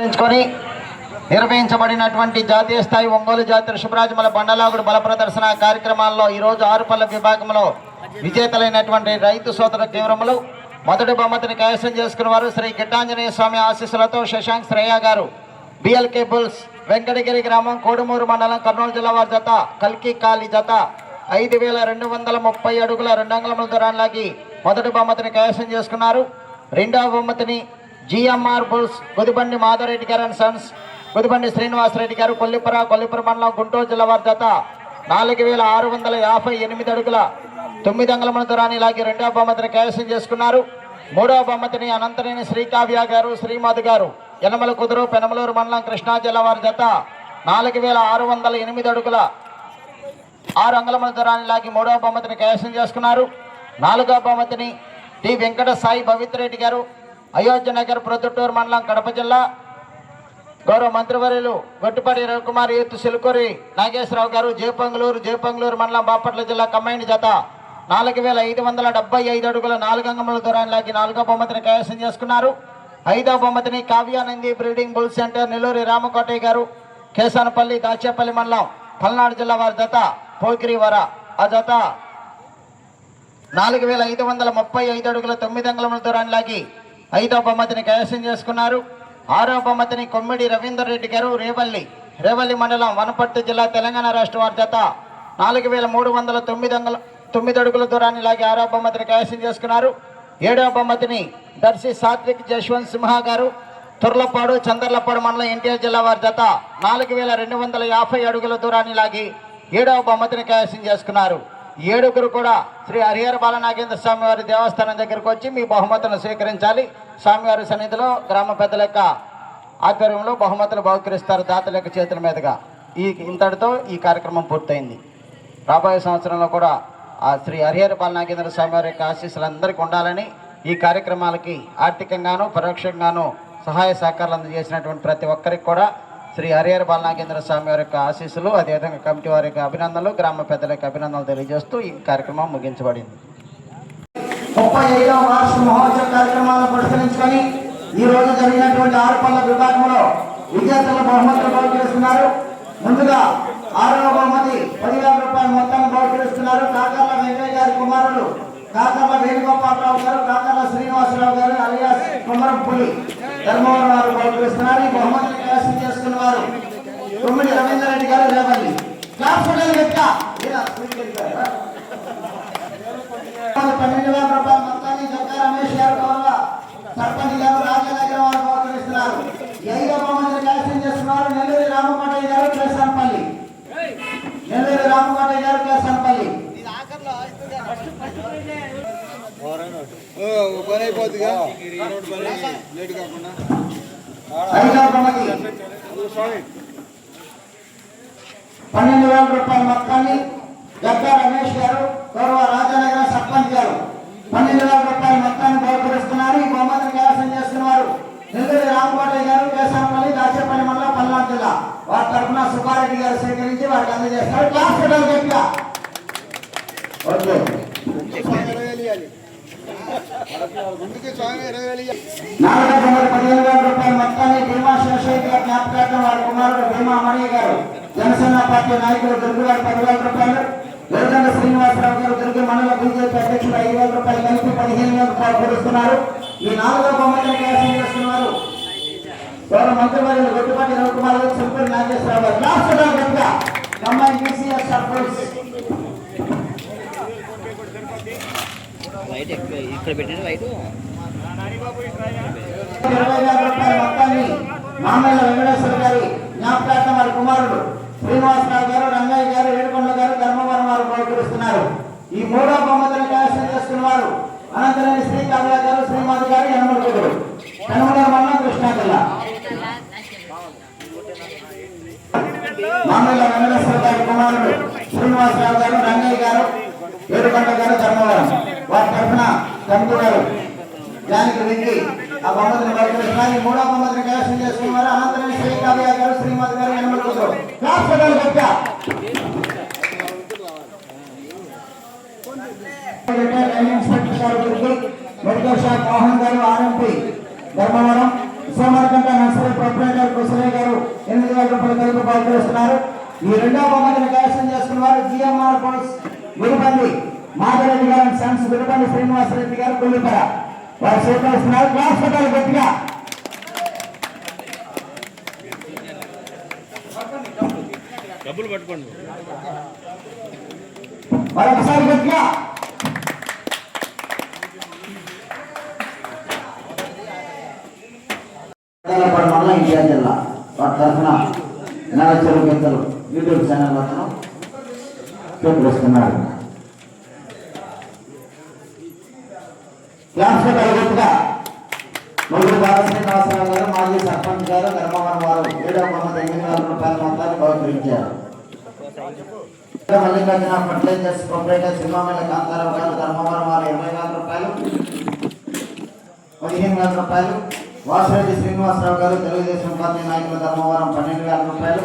నిర్వహించుకొని నిర్వహించబడినటువంటి జాతీయ స్థాయి ఒంగోలు జాతీయ శుభరాజమల బండలాగుడు బల ప్రదర్శన కార్యక్రమాల్లో ఈరోజు ఆరుపల్ల విభాగంలో విజేతలైనటువంటి రైతు సోదర తీవ్రములు మొదటి బహుమతిని కైవసం చేసుకున్న వారు శ్రీ గిట్టాంజనేయ స్వామి ఆశీస్సులతో శశాంక్ శ్రేయ గారు బిఎల్కే బుల్స్ వెంకటగిరి గ్రామం కోడుమూరు మండలం కర్నూలు జిల్లా వారి జత కల్కి కాలి జత ఐదు వేల రెండు వందల ముప్పై అడుగుల రెండు అంగుళముల దూరాన్ని మొదటి బహుమతిని కైవసం చేసుకున్నారు. రెండవ బహుమతిని జిఎంఆర్ బుల్స్ గుదిబండి మాధవరెడ్డి గారు అండ్ సన్స్ గుదిబండి శ్రీనివాసరెడ్డి గారు కొల్లిపుర కొల్లిపుర మండలం గుంటూరు జిల్లా వారి జత నాలుగు వేల ఆరు వందల యాభై ఎనిమిది అడుగుల తొమ్మిది అంగుళముల దూరాన్ని లాగి రెండవ బహుమతిని కైవసం చేసుకున్నారు. మూడవ బహుమతిని అనంతరేని శ్రీకావ్య గారు శ్రీమధు గారు యనమల కుదురు పెనమలూరు మండలం కృష్ణా జిల్లా వారి జత నాలుగు వేల ఆరు వందల ఎనిమిది అడుగుల ఆరు అంగుళముల దూరాన్ని లాగి మూడవ బహుమతిని కైవసం చేసుకున్నారు. నాలుగవ బహుమతిని టి వెంకట సాయి పవిత్రెడ్డి గారు అయోధ్య నగర్ ప్రొద్దుటూరు మండలం కడప జిల్లా గౌరవ మంత్రివర్యులు గొట్టిపాటి రవికుమార్ యూత్ సిలుకూరి నాగేశ్వరరావు గారు జయపంగులూరు జయపంగులూరు మండలం బాపట్ల జిల్లా కమ్మైండ్ జత. నాలుగు వేల ఐదు వందల డెబ్బై ఐదు అడుగుల నాలుగంగముల దూరానికి దూరాన్ని లాగి నాలుగో బహుమతిని కైవసం చేసుకున్నారు. ఐదవ బహుమతిని Kavyanandi breeding bull centre Nelluri Ramakotaiah గారు కేసానపల్లి దాచేపల్లి మండలం పల్నాడు జిల్లా వారి జత పోకిరి వర ఆ జత. నాలుగు వేల ఐదు వందల ముప్పై ఐదు అడుగుల తొమ్మిది అంగుళముల దూరాన్ని లాగి ఐదో బహుమతిని కైవసం చేసుకున్నారు. ఆరో బహుమతిని కొమ్మిడి రవీందర్ రెడ్డి గారు రేవల్లి రేవల్లి మండలం వనపర్తి జిల్లా తెలంగాణ రాష్ట్ర వారి జత నాలుగు వేల మూడు వందల తొమ్మిది వందల తొమ్మిది అడుగుల దూరాన్ని లాగి ఆరో బహుమతిని కైవసం చేసుకున్నారు. ఏడవ బహుమతిని దర్శి సాత్విక్ జశ్వంత్ సింహ గారు తుర్లపాడు చందర్లపాడు మండలం ఎన్టీఆర్ జిల్లా వారి జత నాలుగు వేల రెండు వందల యాభై అడుగుల దూరాన్ని లాగి ఏడవ బహుమతిని కైవసం చేసుకున్నారు. ఏడుగురు కూడా శ్రీ హరిహర బాలనాగేంద్ర స్వామి వారి దేవస్థానం దగ్గరకు వచ్చి మీ బహుమతులను స్వీకరించాలి. స్వామివారి సన్నిధిలో గ్రామ పెద్దల యొక్క ఆధ్వర్యంలో బహుమతులు బహుకరిస్తారు దాతల యొక్క చేతుల మీదుగా. ఈ ఇంతటితో ఈ కార్యక్రమం పూర్తయింది. రాబోయే సంవత్సరంలో కూడా ఆ శ్రీ హరిహర బాలనాగేంద్ర స్వామివారి యొక్క ఆశీస్సులు అందరికీ ఉండాలని ఈ కార్యక్రమాలకి ఆర్థికంగాను పరోక్షంగాను సహాయ సహకారాలు అందజేసినటువంటి ప్రతి ఒక్కరికి కూడా శ్రీ హరిహర బాలనాగేంద్ర స్వామి వారి యొక్క ఆశీస్సులు అదేవిధంగా కమిటీ వారి యొక్క అభినందనలు గ్రామ పెద్దల యొక్క అభినందనలు తెలియజేస్తూ ఈ కార్యక్రమం ముగించబడింది. ముప్పై ఐదవ వార్షిక మహోత్సవ కార్యక్రమాలను పురస్కరించుకొని ఈ రోజు జరిగినటువంటి ఆరుపల్ల విభాగంలో విద్యార్థుల బహుమతులు బహుకరిస్తున్నారు. ముందుగా ఆరవ బహుమతి పదివేల రూపాయల మొత్తం బహుకరిస్తున్నారు. కాకర్ల వెంకయ్య గారి కుమారులు కాకర్ల వేణుగోపాలరావు గారు కాకర్ల శ్రీనివాసరావు గారు అలియాస్ కుమరంపులి ధర్మవరం వారు బహుకరిస్తున్నారు. ఈ బహుమతి చేసుకున్న వారు తొమ్మిది రవీందర్ రెడ్డి గారు రేవండి క్లాస్ ఫోటోలు? పన్నెండు వేల రూపాయల మొత్తాన్ని జగ్గా రమేష్ గారు గౌరవ సర్పంచ్ గారు వారు ఈ ఐదో బహుమతిని కైవసం చేస్తున్నారు. నెల్లూరి రామకోటయ్య గారు కేసానపల్లి నెల్లూరి రామకోటయ్య గారు కేసానపల్లి పని అయిపోతుందిగా లేట్ కాకుండా. పన్నెండు వేల రూపాయల మొత్తాన్ని జగ్గా రమేష్ గారు గౌరవ రాజనగరం సర్పంచ్ గారు. పన్నెండు వేల రూపాయల మొత్తాన్ని బహుకరిస్తున్నారు ఈ బహుమతిని కైవసం చేస్తున్నారు నెల్లూరి రామకోటయ్య గారు కేసానపల్లి దాచేపల్లి మండలం పల్నాడు జిల్లా. వారి తరఫున సుబ్బారెడ్డి గారు సేకరించి వారికి అందజేస్తారు. Class okay. నాలుగు వందల పదిహేను వేల రూపాయల మొత్తాన్ని భీమా శివశేఖర్ గారి జ్ఞాపకార్థం వారి కుమారుడు భీమా మణి గారు జనసేన పార్టీ నాయకులు దుర్గు గారు పదివేల రూపాయలు వెలుగండ శ్రీనివాసరావు గారు దుర్గి మండల బీజేపీ అధ్యక్షులు ఐదు వేల రూపాయలు కలిపి పదిహేను వేల రూపాయలు కూరుస్తున్నారు ఈ నాలుగో బొమ్మలను కైవసం చేస్తున్నారు. గౌరవ మంత్రివర్యులు గొట్టుపాటి రవికుమార్ గారు సుల్పూరి నాగేశ్వరరావు గారు. క్లాస్ ఫోటోలు గట్టిగా అమ్మాయి బీసీఎస్ సర్పంచ్ వైట్ ఎక్కువ ఇక్కడ పెట్టిన వైట్. మామయ్య వెంకటేశ్వర గారి జ్ఞాపకార్థం వారి కుమారుడు శ్రీనివాసరావు గారు రంగయ్య గారు ఏడుకొండ గారు ధర్మవరం వారు బహుకరిస్తున్నారు ఈ మూడో బహుమతిని కైవసం చేసుకున్నవారు అనంతరం కమల గారు శ్రీమాధు గారు యనమల కుదురు కనుమల మండలం కృష్ణా జిల్లా. మామయ్య వెంకటేశ్వర గారి కుమారుడు శ్రీనివాసరావు గారు రంగయ్య గారు ఏడుకొండ గారు ధర్మవరం. వారి తరఫున కనుక్కున్నారు దానికి వెళ్ళి ఆ బహుమతిని బయటపెట్టుకున్నారు మూడో బహుమతిని కైవసం చేసుకున్నారు అనంతరం శ్రీ గారు శ్రీమతి గారు ఎనమల గారు medical shop Mohan garu RMP Dharmavaram Somarkanta nursery proprietor Kusarayya garu ఎనిమిది వేల కలిపి ఈ రెండో బహుమతిని కైవసం చేసుకున్న వారు జిఎంఆర్ పోలీస్ గురుపల్లి మాధవరెడ్డి గారు సన్స్ గురుపల్లి శ్రీనివాసరెడ్డి గారు కొల్లిపర. వారు స్వీకరిస్తున్నారు క్లాస్ పట్టాలి గట్టిగా. డబ్బులు పట్టుకోండి. మరొకసారి గట్టిగా. తెల్లపడి మండలం ఇండియా జిల్లా. వారి తరఫున నెల చెరువు గింతలు యూట్యూబ్ ఛానల్ అతను స్వీకరిస్తున్నారు క్లాస్ కలగొట్టుగా ముగ్గురు బాలశ్రీ శ్రీనివాసరావు గారు మాజీ సర్పంచ్ గారు ధర్మవరం వారు ఏడవ బొమ్మ ఎనిమిది వేల రూపాయల మొత్తాన్ని బహుకరించారు. మల్లికార్జున ఫర్టిలైజర్స్ ప్రొపరేటర్ సింహామల్ల కాంతారావు గారు ధర్మవరం వారు ఇరవై వేల రూపాయలు పదిహేను వేల రూపాయలు వాసిరెడ్డి శ్రీనివాసరావు గారు తెలుగుదేశం పార్టీ నాయకులు ధర్మవరం పన్నెండు వేల రూపాయలు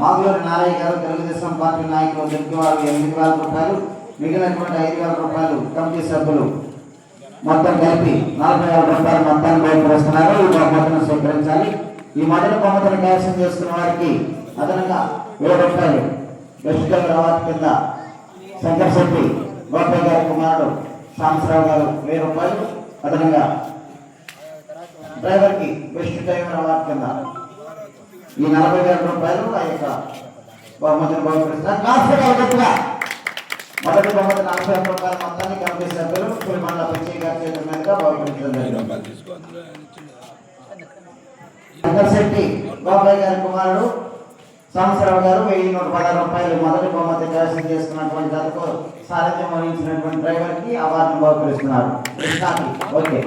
మాగులూరి నారయ్య గారు తెలుగుదేశం పార్టీ నాయకులు దుర్గివారు ఎనిమిది వేల రూపాయలు మిగిలినటువంటి ఐదు వేల రూపాయలు కమిటీ సభ్యులు మొత్తం కలిపి నలభై వేల రూపాయలు మొత్తాన్ని బయటపరుస్తున్నారు ఈ బహుమతిని స్వీకరించాలి. ఈ మొదటి బహుమతిని కైవసం చేసుకున్న వారికి అదనంగా వెయ్యి రూపాయలు వెస్టికల్ అవార్డు కింద శంకర్ శెట్టి గోపాల్ గారి కుమారుడు సాంబశ్రావు గారు వెయ్యి రూపాయలు. అదనంగా డ్రైవర్కి బెస్ట్ డ్రైవర్ అవార్డు కింద ఈ నలభై వేల రూపాయలు ఆ యొక్క బహుమతిని బహుకరిస్తారు మొదటి బహుమతి నలభై వేల రూపాయల మొత్తాన్ని కమిటీ సభ్యులు కులమండల పంచయ్య గారి చేతుల మీదుగా బాబాయ్ గారి కుమారుడు సంవత్సరావు గారు వెయ్యి నూట పదహారు రూపాయలు మొదటి బహుమతి కైవసం చేసుకున్నటువంటి జతకు సారథ్యం వహించినటువంటి డ్రైవర్కి అవార్డును బహుకరిస్తున్నారు. ఓకే.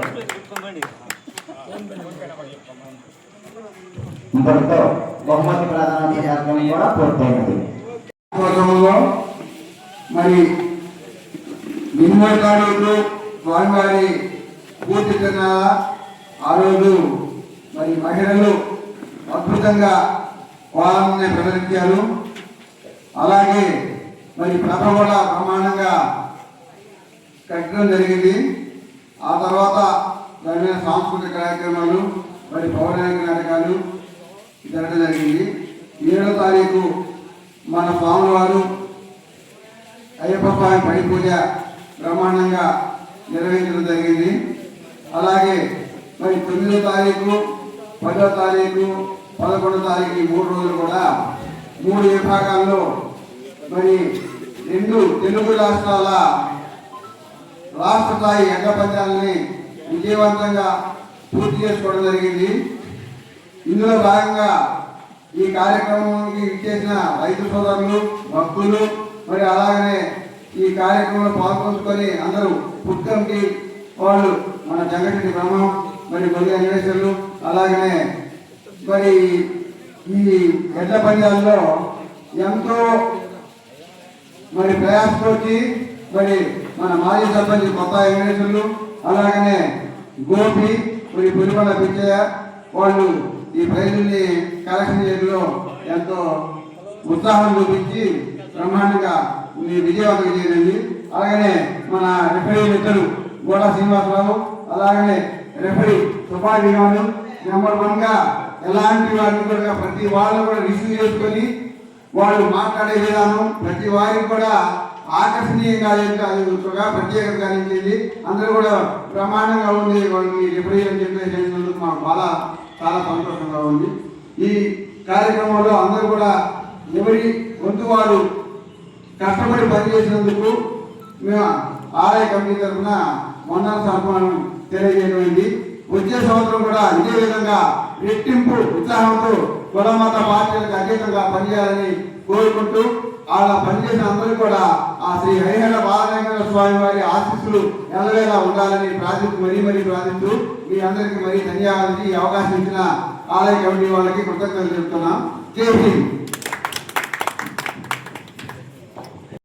ఇంతటితో బహుమతి ప్రధాన కార్యక్రమం కూడా పూర్తయినది. మరి ఎన్నో తారీఖు స్వామివారి పూర్తి తిరునాళ ఆ రోజు మరి మహిళలు అద్భుతంగా వాళ్ళని ప్రదర్శించారు. అలాగే మరి ప్రభ కూడా ప్రమాణంగా కట్టడం జరిగింది. ఆ తర్వాత దాని సాంస్కృతిక కార్యక్రమాలు మరి పౌరాణిక నాటకాలు జరగడం జరిగింది. ఏడో తారీఖు మన స్వామి వారు అయ్యప్ప స్వామి పడి పూజ బ్రహ్మాండంగా నిర్వహించడం జరిగింది. అలాగే మరి తొమ్మిదో తారీఖు పదో తారీఖు పదకొండో తారీఖు ఈ మూడు రోజులు కూడా మూడు విభాగాల్లో మరి రెండు తెలుగు రాష్ట్రాల రాష్ట్ర స్థాయి ఎడ్ల పంచాలని విజయవంతంగా పూర్తి చేసుకోవడం జరిగింది. ఇందులో భాగంగా ఈ కార్యక్రమానికి ఇచ్చేసిన రైతు సోదరులు భక్తులు మరి అలాగనే ఈ కార్యక్రమంలో పాల్పంచుకొని అందరూ ఫుడ్ కమిటీ వాళ్ళు మన జగటి బ్రహ్మం మరి కొన్ని అన్వేషణలు అలాగనే మరి ఈ ఎడ్ల పందాల్లో ఎంతో మరి ప్రయాసతోటి మరి మన మాజీ సర్పంచ్ కొత్త వెంకటేశ్వర్లు అలాగనే గోపి మరి పులిపల్ల పిచ్చయ్య వాళ్ళు ఈ ప్రైజుల్ని కలెక్షన్ చేయడంలో ఎంతో ఉత్సాహం చూపించి బ్రహ్మాండంగా మీ విజయవంతం చేయండి అలాగనే మన రెఫరీ మిత్రులు గోడా శ్రీనివాసరావు అలాగనే రెఫరీ సుభాష్ గారు నెంబర్ వన్గా ఎలాంటి వారిని కూడా ప్రతి వాళ్ళు కూడా రిసీవ్ చేసుకొని వాళ్ళు మాట్లాడే విధానం ప్రతి వారికి కూడా ఆకర్షణీయంగా ఇంకా ప్రత్యేకంగా అనిపించింది. అందరూ కూడా ప్రమాణంగా ఉంది వాళ్ళకి రిఫరీ అని చెప్పేసి చేసినందుకు మాకు చాలా చాలా సంతోషంగా ఉంది. ఈ కార్యక్రమంలో అందరూ కూడా ఎవరి వంతు వారు కష్టపడి పనిచేసినందుకు మేము ఆలయ కమిటీ తరఫున మొన్న సన్మానం తెలియజేయమైంది వచ్చే సంవత్సరం కూడా ఇదే విధంగా రెట్టింపు ఉత్సాహంతో కులమత పార్టీలకు అతీతంగా పనిచేయాలని కోరుకుంటూ అలా పనిచేసిన అందరూ కూడా ఆ శ్రీ హరిహర బాలవేంకట స్వామి వారి ఆశీస్సులు ఎల్లవేలా ఉండాలని ప్రార్థిస్తూ మరీ మరీ ప్రార్థిస్తూ మీ అందరికీ మరీ ధన్యవాదాలు. ఈ అవకాశం ఇచ్చిన ఆలయ కమిటీ వాళ్ళకి కృతజ్ఞతలు చెప్తున్నాం జై హింద్.